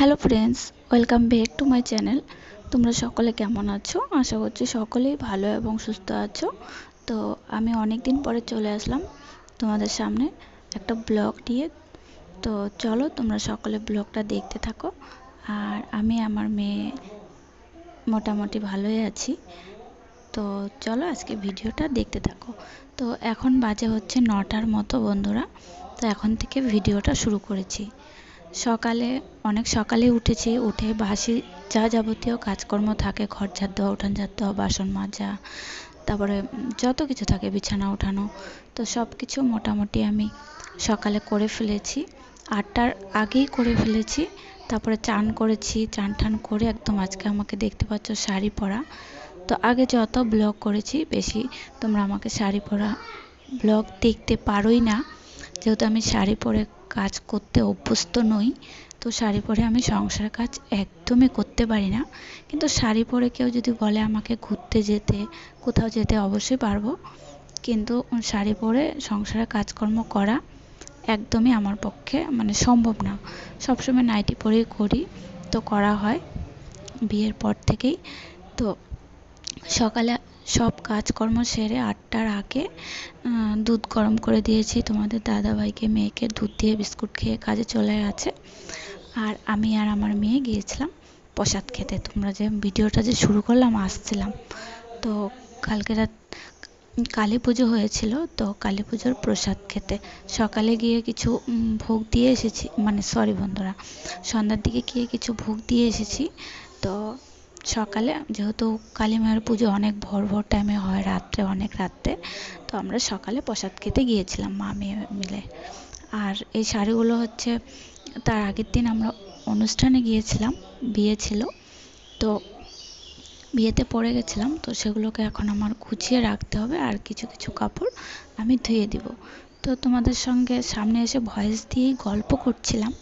Hello friends welcome back to my channel তোমরা সকলে কেমন আছো? আশা করছি সকলেই ভালো এবং সুস্থ আছো। তো আমি অনেক দিন পরে চলে আসলাম তোমাদের সামনে একটা ব্লগ নিয়ে। তো চলো তোমরা সকলে ব্লগটা দেখতে থাকো। আর আমি আমার মেয়ে মোটামুটি ভালোই আছি। তো চলো আজকে ভিডিওটা দেখতে থাকো। তো এখন বাজে হচ্ছে নটার মতো বন্ধুরা। তো এখন থেকে ভিডিওটা শুরু করেছি। সকালে, অনেক সকালে উঠেছি, উঠে বাসি, যা যাবতীয় কাজকর্ম থাকে, ঘর ঝাড় দেওয়া, উঠান ঝাড় দেওয়া, বাসন মাজা, তারপরে যত কিছু থাকে, বিছানা ওঠানো, তো সব কিছু মোটামুটি আমি সকালে করে ফেলেছি। আটটার আগেই করে ফেলেছি, তারপরে চান করেছি, চান টান করে একদম আজকে আমাকে দেখতে পাচ্ছ শাড়ি পরা। তো আগে যত ব্লগ করেছি, বেশি তোমরা আমাকে শাড়ি পরা ব্লগ দেখতে পারোই না। যেহেতু আমি শাড়ি পরে কাজ করতে অভ্যস্ত নই, তো শাড়ি পরে আমি সংসার কাজ একদমই করতে পারি না। কিন্তু শাড়ি পরে কেউ যদি বলে আমাকে ঘুরতে যেতে, কোথাও যেতে অবশ্যই পারব। কিন্তু শাড়ি পরে সংসারের কাজকর্ম করা একদমই আমার পক্ষে মানে সম্ভব না। সবসময় নাইটি পরেই করি, তো করা হয় বিয়ের পর থেকেই। তো সকালে সব কাজকর্ম সেরে আটটার আগে দুধ গরম করে দিয়েছি। তোমাদের দাদাভাইকে, মেয়েকে দুধ দিয়ে বিস্কুট খেয়ে কাজে চলে আছে আর আমি আর আমার মেয়ে গিয়েছিলাম প্রসাদ খেতে। তোমরা যে ভিডিওটা যে শুরু করলাম, আসছিলাম। তো কালকে রাত, কালী পুজো হয়েছিল, তো কালী পুজোর প্রসাদ খেতে। সকালে গিয়ে কিছু ভোগ দিয়ে এসেছি। মানে সরি বন্ধুরা, সন্ধ্যার দিকে গিয়ে কিছু ভোগ দিয়ে এসেছি। তো সকালে, যেহেতু কালী মায়ের পুজো অনেক ভোর ভোর টাইমে হয়, রাত্রে, অনেক রাত্রে, তো আমরা সকালে প্রসাদ খেতে গিয়েছিলাম মা মেয়ে মিলে। আর এই শাড়িগুলো হচ্ছে, তার আগের দিন আমরা অনুষ্ঠানে গিয়েছিলাম, বিয়ে ছিল, তো বিয়েতে পড়ে গেছিলাম, তো সেগুলোকে এখন আমার গুছিয়ে রাখতে হবে, আর কিছু কিছু কাপড় আমি ধুয়ে দিব। তো তোমাদের সঙ্গে সামনে এসে ভয়েস দিয়েই গল্প করছিলাম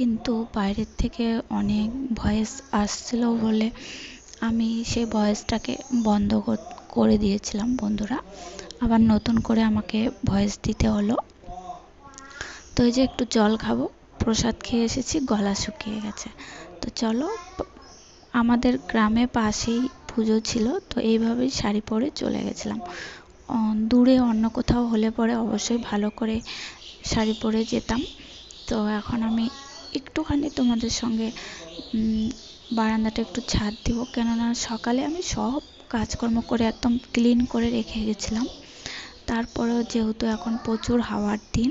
কিন্তু বাইরের থেকে অনেক ভয়েস আসছিল বলে আমি সেই ভয়েসটাকে বন্ধ করে দিয়েছিলাম, বন্ধুরা। আবার নতুন করে আমাকে ভয়েস দিতে হলো। তো এই যে একটু জল খাব, প্রসাদ খেয়ে এসেছি, গলা শুকিয়ে গেছে। তো চলো আমাদের গ্রামে পাশেই পুজো ছিল, তো এইভাবেই শাড়ি পরে চলে গেছিলাম। দূরে অন্য কোথাও হলে পরে অবশ্যই ভালো করে শাড়ি পরে যেতাম। তো এখন আমি একটুখানি তোমাদের সঙ্গে বারান্দাটা একটু ছাদ দিব। কেননা সকালে আমি সব কাজকর্ম করে একদম ক্লিন করে রেখে গেছিলাম। তারপরেও যেহেতু এখন প্রচুর হাওয়ার দিন,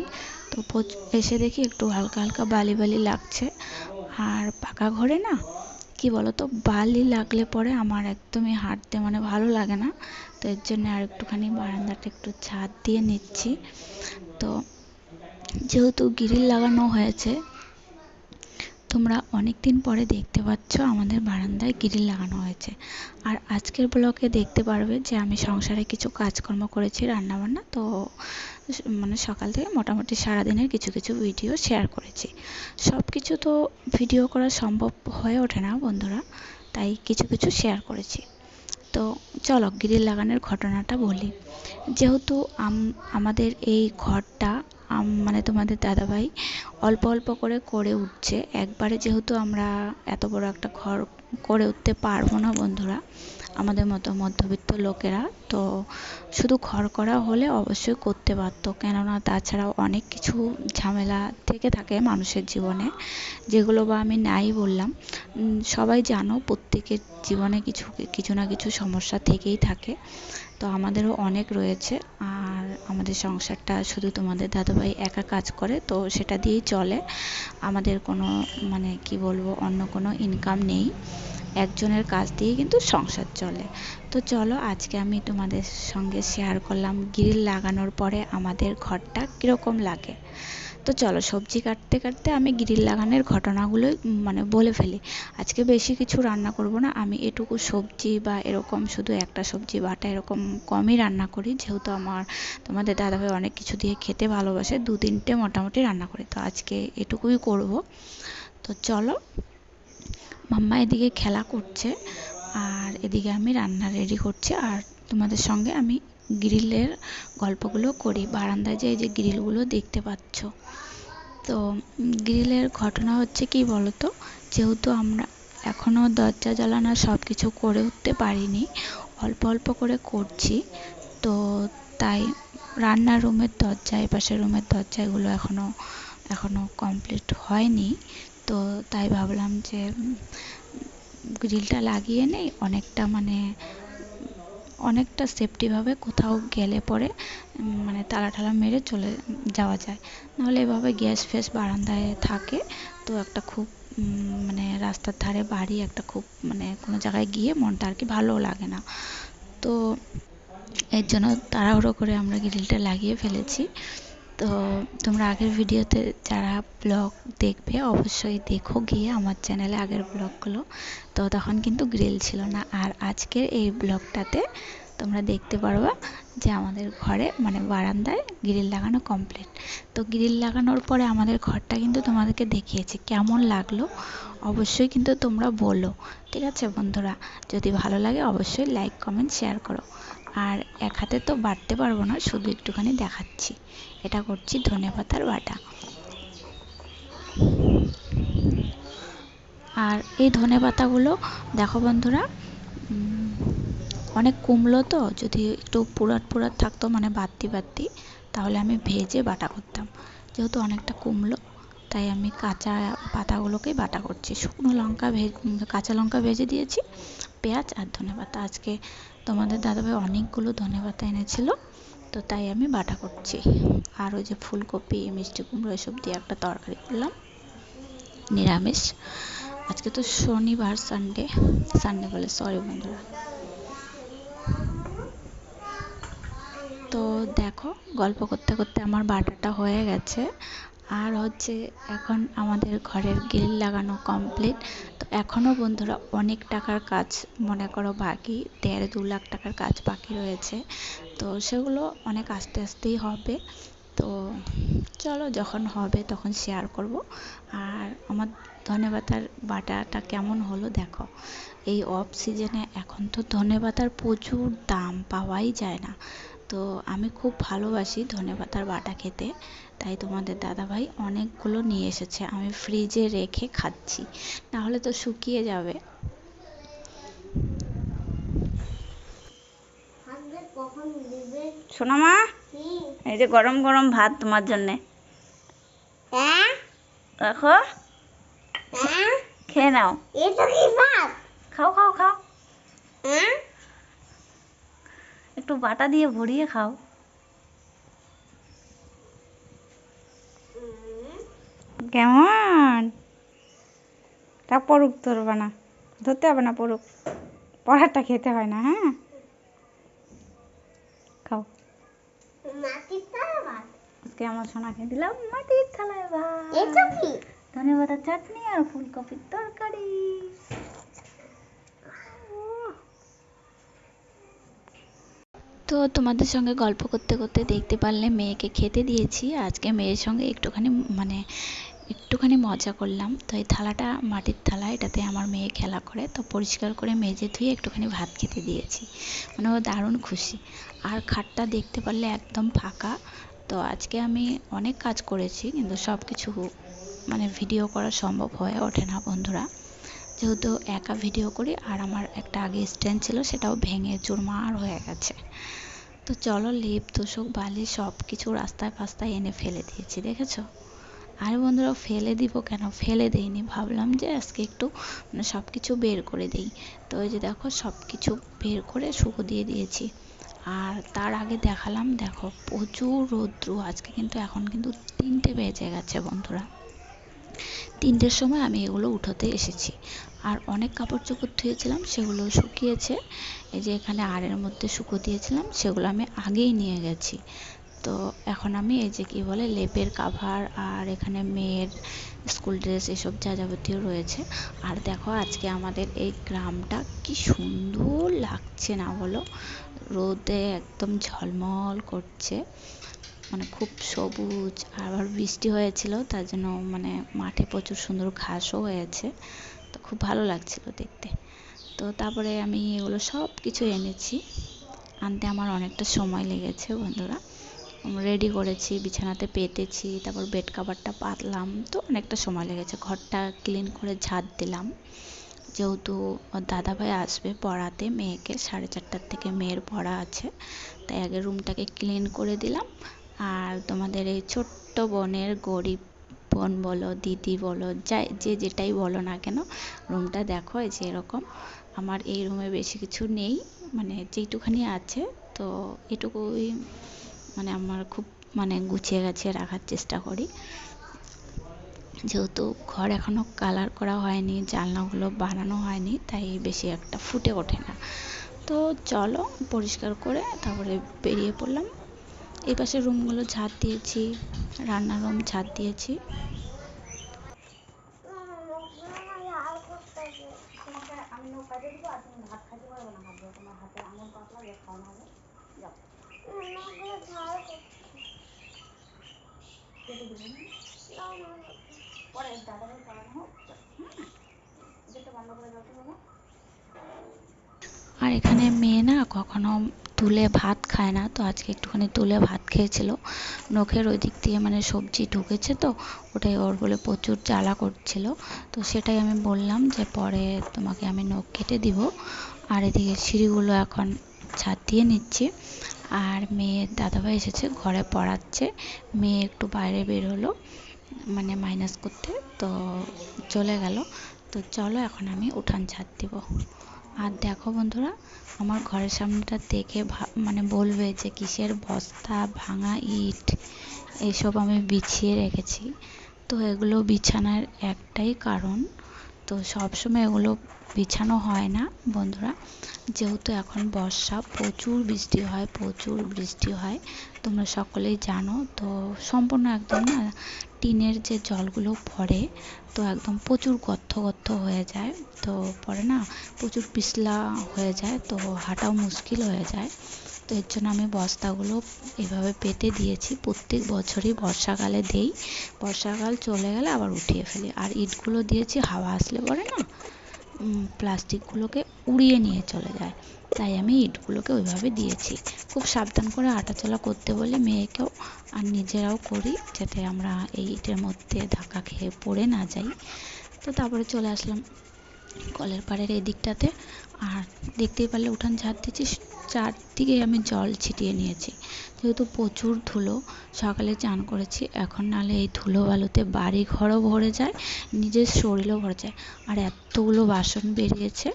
তো এসে দেখি একটু হালকা হালকা বালি বালি লাগছে। আর পাকা ঘরে না, কি বলো তো বালি লাগলে পরে আমার একদমই হাঁটতে মানে ভালো লাগে না। তো এর জন্য আর একটুখানি বারান্দাটা একটু ছাদ দিয়ে নিচ্ছি। তো যেহেতু গ্রিল লাগানো হয়েছে তোমরা অনেক দিন পরে দেখতে পাচ্ছ আমাদের বারান্দায় গ্রিল লাগানো হয়েছে। আর আজকের ব্লগে দেখতে পারবে যে আমি সংসারে কিছু কাজকর্ম করেছি, রান্নাবান্না, তো মানে সকাল থেকে মোটামুটি সারাদিনের কিছু কিছু ভিডিও শেয়ার করেছি। সব কিছু তো ভিডিও করা সম্ভব হয়ে ওঠে না বন্ধুরা, তাই কিছু কিছু শেয়ার করেছি। তো চলো গ্রিল লাগানোর ঘটনাটা বলি। যেহেতু আমাদের এই ঘরটা মানে তোমাদের দাদাভাই অল্প অল্প করে করে উঠছে, একবারে যেহেতু আমরা এত বড় একটা ঘর করে উঠতে পারব না বন্ধুরা আমাদের মতো মধ্যবিত্ত লোকেরা, তো শুধু ঘর করা হলে অবশ্যই করতে পারত। কেননা তাছাড়াও অনেক কিছু ঝামেলা থেকে থাকে মানুষের জীবনে, যেগুলো বা আমি নাই বললাম। সবাই জানো প্রত্যেকের জীবনে কিছু কিছু না কিছু সমস্যা থেকেই থাকে। তো আমাদেরও অনেক রয়েছে, আর আমাদের সংসারটা শুধু তোমাদের দাদাভাই একা কাজ করে, তো সেটা দিয়েই চলে। আমাদের কোনো মানে কি বলব, অন্য কোনো ইনকাম নেই। একজনের কাজ দিয়ে কিন্তু সংসার চলে। তো চলো, আজকে আমি তোমাদের সঙ্গে শেয়ার করলাম গ্রিল লাগানোর পরে আমাদের ঘরটা কীরকম লাগে। তো চলো, সবজি কাটতে কাটতে আমি গ্রিল লাগানোর ঘটনাগুলোই মানে বলে ফেলি। আজকে বেশি কিছু রান্না করব না, আমি এটুকু সবজি বা এরকম শুধু একটা সবজি বাটা এরকম কমই রান্না করি। যেহেতু আমার, তোমাদের দাদাভাই অনেক কিছু দিয়ে খেতে ভালোবাসে, দু তিনটে মোটামুটি রান্না করি। তো আজকে এটুকুই করব। তো চলো মাম্মা এদিকে খেলা করছে, আর এদিকে আমি রান্না রেডি করছি, আর তোমাদের সঙ্গে আমি গ্রিলের গল্পগুলো করি। বারান্দায় যে এই যে গ্রিলগুলো দেখতে পাচ্ছ। তো গ্রিলের ঘটনা হচ্ছে কি বলতো? যেহেতু আমরা এখনও দরজা জ্বালানো সব কিছু করে উঠতে পারিনি, অল্প অল্প করে করছি, তো তাই রান্নার রুমের দরজা, এপাশের রুমের দরজা এগুলো এখনও এখনও কমপ্লিট হয়নি। তো তাই ভাবলাম যে, গ্রিলটা লাগিয়ে নেই, অনেকটা মানে অনেকটা সেফটিভাবে কোথাও গেলে পরে মানে তালা ঠালা মেরে চলে যাওয়া যায়। নাহলে এভাবে গ্যাস ফ্যাস বারান্দায় থাকে, তো একটা খুব মানে রাস্তার ধারে বাড়ি একটা খুব মানে কোনো জায়গায় গিয়ে মনটা আর কি ভালো লাগে না। তো এর জন্য তাড়াহুড়ো করে আমরা গ্রিলটা লাগিয়ে ফেলেছি। তো তোমরা আগের ভিডিওতে যারা ব্লগ দেখবে অবশ্যই দেখো গিয়ে আমার চ্যানেলে আগের ব্লগগুলো। তো তখন কিন্তু গ্রিল ছিল না। আর আজকের এই ব্লগটাতে তোমরা দেখতে পারবা যে আমাদের ঘরে মানে বারান্দায় গ্রিল লাগানো কমপ্লিট। তো গ্রিল লাগানোর পরে আমাদের ঘরটা কিন্তু তোমাদেরকে দেখিয়েছি। কেমন লাগল অবশ্যই কিন্তু তোমরা বলো। ঠিক আছে বন্ধুরা? যদি ভালো লাগে অবশ্যই লাইক কমেন্ট শেয়ার করো। আর এক হাতে তো বাড়তে পারব না, শুধু একটুখানি দেখাচ্ছি। এটা করছি ধনে পাতার বাটা। আর এই ধনে পাতাগুলো দেখো বন্ধুরা অনেক কুমলো তো, যদি একটু পুরাট পুরাট থাকতো মানে বাড়তি বাড়তি, তাহলে আমি ভেজে বাটা করতাম। যেহেতু অনেকটা কুমলো তাই আমি কাঁচা পাতাগুলোকেই বাটা করছি। শুকনো লঙ্কা ভেজ কাঁচা লঙ্কা ভেজে দিয়েছি, পেঁয়াজ আর ধনে পাতা আজকে তোমাদের দাদাভাই অনেকগুলো ধনে পাতা এনেছিল। তো তাই আমি বাটা করছি। আর ওই যে ফুলকপি, মিষ্টি কুমড়ো এসব দিয়ে একটা তরকারি করলাম। নিরামিষ। আজকে তো শনিবার সানডে সানডে বলে সরি বন্ধুরা। তো দেখো, গল্প করতে করতে আমার বাটাটা হয়ে গেছে। আর হচ্ছে এখন আমাদের ঘরের গ্রিল লাগানো কমপ্লিট তো এখনও বন্ধুরা অনেক টাকার কাজ মনে করো বাকি, দেড় দু লাখ টাকার কাজ বাকি রয়েছে। তো সেগুলো অনেক আস্তে আস্তেই হবে। তো চলো যখন হবে তখন শেয়ার করব। আর আমার ধনেপাতার বাটাটা কেমন হলো দেখো। এই অফ সিজনে এখন তো ধনেপাতার প্রচুর দাম, পাওয়াই যায় না। তো আমি খুব ভালোবাসি ধনেপাতার বাটা খেতে। তাই তোমাদের দাদাভাই অনেকগুলো নিয়ে এসেছে। আমি ফ্রিজে রেখে খাচ্ছি। নাহলে তো শুকিয়ে যাবে। শোনো মা এই যে গরম গরম ভাত তোমার জন্যে। হ্যাঁ? দেখো। খেয়ে নাও। খাও খাও খাও। হ্যাঁ? একটু বাটা দিয়ে ভরিয়ে খাও। কেমন? তা পড়ুক ধরবে না ধরতে হবে না পড়ুক পড়াটা খেতে হয় না হ্যাঁ? খাও। আজকে আমার সোনাকে দিলাম মাটির থালায় ভাত। ধনে পাতার চাটনি আর ফুলকপির তরকারি। তো তোমাদের সঙ্গে গল্প করতে করতে দেখতে পারলে মেয়েকে খেতে দিয়েছি। আজকে মেয়ের সঙ্গে একটুখানি মানে একটুখানি মজা করলাম। তো এই থালাটা, মাটির থালা, এটাতে আমার মেয়ে খেলা করে, তো পরিষ্কার করে মেজে ধুয়ে একটুখানি ভাত খেতে দিয়েছি। মানে ও দারুণ খুশি। আর খাটটা দেখতে পারলে একদম ফাঁকা। তো আজকে আমি অনেক কাজ করেছি, কিন্তু সব কিছু মানে ভিডিও করা সম্ভব হয়ে ওঠে না বন্ধুরা। যেহেতু একা ভিডিও করি, আর আমার একটা আগে স্ট্যান্ড ছিল, সেটাও ভেঙে চুরমার হয়ে গেছে। তো চলো লেপ, তোষক, বালি সব কিছু রাস্তায় ফাস্তায় এনে ফেলে দিয়েছি, দেখেছ? আর বন্ধুরা, ফেলে দিব কেন? ফেলে দেইনি, ভাবলাম যে আজকে একটু মানে সব কিছু বের করে দিই। তো ওই যে দেখো সব কিছু বের করে শুকো দিয়ে দিয়েছি। আর তার আগে দেখালাম, দেখো, প্রচুর রৌদ্র। আজকে কিন্তু, এখন কিন্তু তিনটে বেজে গেছে বন্ধুরা। তিনটের সময় আমি এগুলো উঠোতে এসেছি। আর অনেক কাপড় চোপড় ধুয়েছিলাম, সেগুলো শুকিয়েছে। এই যে এখানে আড়ের মধ্যে শুকো দিয়েছিলাম, সেগুলো আমি আগেই নিয়ে গেছি। তো এখন আমি এই যে কী বলে, লেপের কাভার আর এখানে মেয়ের স্কুল ড্রেস এসব যা যাবতীয় রয়েছে। আর দেখো আজকে আমাদের এই গ্রামটা কি সুন্দর লাগছে না বলো? রোদে একদম ঝলমল করছে। মানে খুব সবুজ, আবার বৃষ্টি হয়েছিল, তার জন্য মানে মাঠে প্রচুর সুন্দর ঘাসও হয়েছে। তো খুব ভালো লাগছিল দেখতে। তো তারপরে আমি এগুলো সব কিছু এনেছি। আনতে আমার অনেকটা সময় লেগেছে বন্ধুরা। রেডি করেছি, বিছানাতে পেতেছি, তারপর বেড কাভারটা পাতলাম। তো অনেকটা সময় লেগেছে, ঘরটা ক্লিন করে ঝাড় দিলাম। যেহেতু দাদাভাই আসবে পড়াতে, মেয়েকে সাড়ে চারটার থেকে মেয়ের পড়া আছে। তাই আগে রুমটাকে ক্লিন করে দিলাম। আর তোমাদের এই ছোট্ট বোনের গরিব বোন বলো, দিদি বলো, যাই, যে যেটাই বলো না কেন, রুমটা দেখো যে এরকম। আমার এই রুমে বেশি কিছু নেই মানে যেইটুখানি আছে, তো এটুকুই মানে আমার খুব মানে গুছিয়ে গাছিয়ে রাখার চেষ্টা করি। যেহেতু ঘর এখনও কালার করা হয়নি, জানলাগুলো বানানো হয়নি, তাই বেশি একটা ফুটে ওঠে না। তো চলো, পরিষ্কার করে তারপরে বেরিয়ে পড়লাম। এই পাশে রুমগুলো ঝাড় দিয়েছি রান্নার রুম ঝাড় দিয়েছি। আর এখানে মেয়ে না কখনো তুলে ভাত খায় না, তো আজকে একটুখানি তুলে ভাত খেয়েছিল। নখের ওই দিক দিয়ে মানে সবজি ঢুকেছে তো, ওটাই ওর বলে প্রচুর জ্বালা করছিল। তো সেটাই আমি বললাম যে পরে তোমাকে আমি নখ কেটে দিব। আর এদিকে সিঁড়িগুলো এখন ছাদ দিয়ে নিচ্ছি। আর মেয়ের দাদাভাই এসেছে, ঘরে পড়াচ্ছে। মেয়ে একটু বাইরে বের হলো মানে মাইনাস করতে, তো চলে গেল। তো চলো এখন আমি উঠান ছাদ দিব। আর দেখো বন্ধুরা, আমার ঘরের সামনেটা দেখে মানে বলবে যে কিসের বস্তা ভাঙা ইট, এসব আমি বিছিয়ে রেখেছি। তো এগুলো বিছানার একটাই কারণ। তো সবসময় এগুলো বিছানো হয় না বন্ধুরা। যেহেতু এখন বর্ষা, প্রচুর বৃষ্টি হয়, প্রচুর বৃষ্টি হয়, তোমরা সকলেই জানো। তো সম্পূর্ণ একদম না টিনের যে জলগুলো পড়ে তো একদম প্রচুর গর্ত গর্ত হয়ে যায়। তো পরে না, প্রচুর পিছলা হয়ে যায়, তো হাঁটাও মুশকিল হয়ে যায়। তো এর জন্য আমি বস্তাগুলো এভাবে পেতে দিয়েছি। প্রত্যেক বছরই বর্ষাকালে দেই। বর্ষাকাল চলে গেলে আবার উঠিয়ে ফেলি। আর ইটগুলো দিয়েছি, হাওয়া আসলে পরে না প্লাস্টিকগুলোকে উড়িয়ে নিয়ে চলে যায়। তাই আমি ইটগুলোকে ওইভাবে দিয়েছি। খুব সাবধান করে হাঁটাচলা করতে বলি মেয়েকেও আর নিজেরাও করি, যাতে আমরা এই ইটের মধ্যে ধাক্কা খেয়ে পড়ে না যাই। তো তারপরে চলে আসলাম কলের পাড়ের এই দিকটাতে আর দেখতেই পারলে উঠান ঝাড় দিচ্ছি চারদিকে আমি জল ছিটিয়ে নিয়েছি। যেহেতু প্রচুর ধুলো, সকালে চান করেছি, এখন নাহলে এই ধুলো বালুতে বাড়ি ঘরও ভরে যায়, নিজের শরীরও ভরে যায়। আর এতগুলো বাসন বেরিয়েছে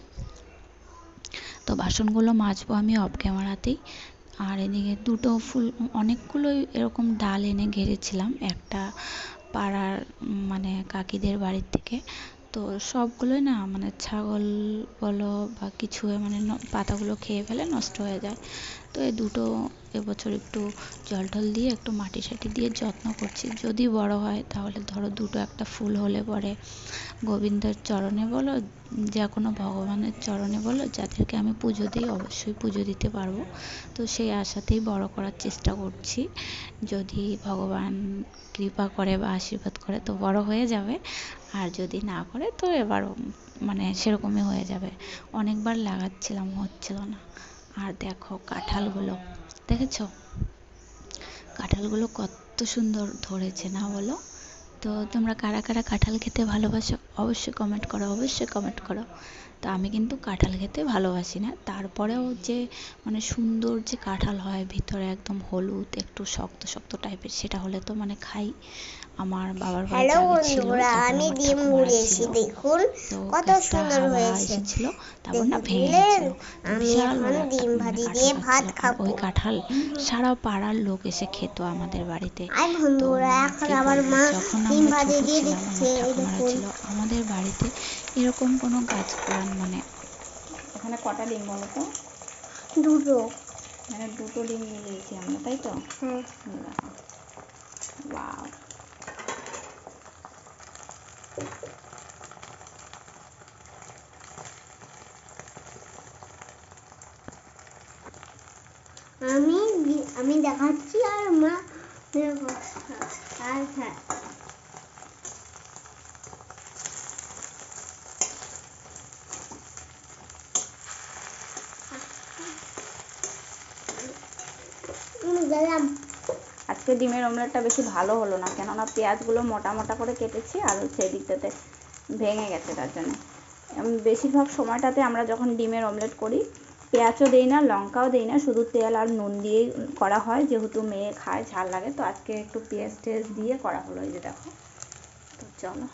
তো বাসনগুলো মাজবো আমি অফ ক্যামেরাতেই আর এদিকে দুটো ফুল, অনেকগুলোই এরকম ডাল এনে ঘেরেছিলাম একটা পাড়ার মানে কাকিদের বাড়ির থেকে। তো সবগুলোই না মানে ছাগল বলো বা কিছু মানে পাতাগুলো খেয়ে ফেলে নষ্ট হয়ে যায়। তো এই দুটো এবছর একটু জল টল দিয়ে একটু মাটি সাটি দিয়ে যত্ন করছি। যদি বড় হয় তাহলে ধরো দুটো একটা ফুল হলে পরে গোবিন্দের চরণে বলো, যে কোনো ভগবানের চরণে বলো, যাদেরকে আমি পুজো দিই অবশ্যই পুজো দিতে পারব। তো সেই আশাতেই বড় করার চেষ্টা করছি। যদি ভগবান কৃপা করে বা আশীর্বাদ করে তো বড় হয়ে যাবে, আর যদি না করে তো এবার মানে সেরকমই হয়ে যাবে। অনেকবার লাগাচ্ছিলাম, হচ্ছিল না। আর দেখো কাঁঠালগুলো, দেখেছ? কাঁঠালগুলো কত সুন্দর ধরেছে না বলো? তো তোমরা কারা কারা কাঁঠাল খেতে ভালোবাসো, অবশ্যই কমেন্ট করো, অবশ্যই কমেন্ট করো। তো আমি কিন্তু কাঁঠাল খেতে ভালোবাসি না। তারপরেও যে মানে সুন্দর যে কাঁঠাল হয় ভিতরে একদম হলুদ একটু শক্ত শক্ত টাইপের সেটা হলে তো মানে খাই। আমার বাবার হ্যালো বন্ধুরা আমি ডিম মুড়িয়েছি দেখুন কত সুন্দর হয়েছে। এসেছিল তারপর না ভেঙে গেছিল। আমি বিশাল এখন ডিম মানে ভাজি দিয়ে ভাত খাব। ওই কাঁঠাল সারা পাড়ার লোক এসে খেত আমাদের বাড়িতে। আই বন্ধুরা এখন আমার মা ডিম ভাজি দিয়ে দিচ্ছে ছিল। আমাদের বাড়িতে এরকম কোনো গাছ মানে ওখানে কটা ডিম বলো তো? দুটো। মানে দুটো ডিম নিয়ে দিয়েছি আমরা তাই তো? হুম। ওয়াও। আমি আমি দেখাচ্ছি আর মা দেখো আর হ্যাঁ আমি গেলাম আজকে ডিমের অমলেটটা বেশি ভালো হলো না, কেননা পেঁয়াজগুলো মোটা মোটা করে কেটেছি আর হচ্ছে এদিকটাতে ভেঙে গেছে তার জন্য। বেশিরভাগ সময়টাতে আমরা যখন ডিমের অমলেট করি, পেঁয়াজও দিই না, লঙ্কাও দিই না, শুধু তেল আর নুন দিয়েই করা হয়, যেহেতু মেয়ে খায়, ঝাল লাগে, তো আজকে একটু পেঁয়াজ টেস্ট দিয়ে করা হলো এই যে দেখো। তো চলো,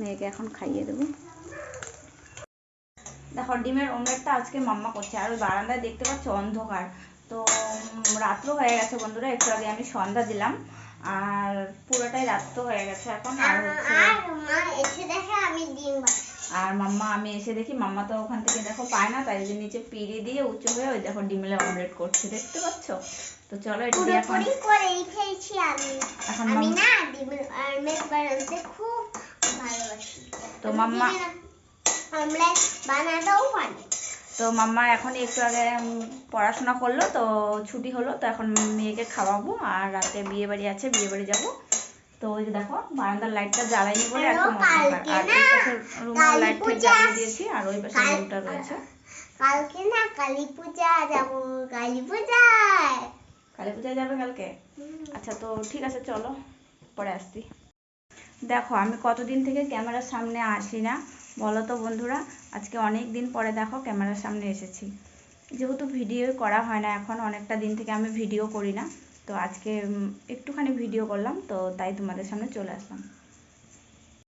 মেয়েকে এখন খাইয়ে দেবো। দেখো, ডিমের অমলেটটা আজকে মাম্মা করছে, আর ওই বারান্দায় দেখতে পাচ্ছ অন্ধকার। তো রাত্র হয়ে গেছে বন্ধুরা একটু আগে আমি সন্ধ্যা দিলাম আর পুরোটাই রাত্র হয়ে গেছে এখন আর এসে দেখে আমি ডিম আর মাম্মা আমি এসে দেখি মাম্মা তো ওখান থেকে দেখো পায় না তাই যে নিচে পিড়ি দিয়ে উঁচু হয়ে ওই দেখো ডিমের অমলেট করছে দেখতে পাচ্ছ? তো চলো এটা দিয়ে এখন করেই খেয়েছি আমি। এখন আমি না ডিমের অমলেট বানাতে খুব ভালোবাসি। তো মাম্মা- অমলেট বানাতেও পারি। তো মাম্মা এখন একটু আগে পড়াশোনা করল তো ছুটি হলো তো এখন মেয়েকে খাওয়াবো আর রাতে বিয়ে বাড়ি আছে বিয়ে বাড়ি যাব। তো ওই যে দেখো বারান্দার লাইটটা জ্বালাইনি বলে আরও এই রুমের জ্বালিয়ে দিয়েছি আর ওই পাশে রুমটা রয়েছে। কালকে না কালী পূজা যাব কালী পূজায়। কালী পূজায় যাবে কালকে? আচ্ছা তো ঠিক আছে চলো পরে আসছি। দেখো আমি কতদিন থেকে ক্যামেরার সামনে আসি না বলো তো বন্ধুরা, আজকে অনেক দিন পরে দেখো ক্যামেরার সামনে এসেছি। যেহেতু ভিডিও করা হয় না, এখন অনেকটা দিন থেকে আমি ভিডিও করি না, তো আজকে একটুখানি ভিডিও করলাম, তো তাই তোমাদের সামনে চলে আসলাম।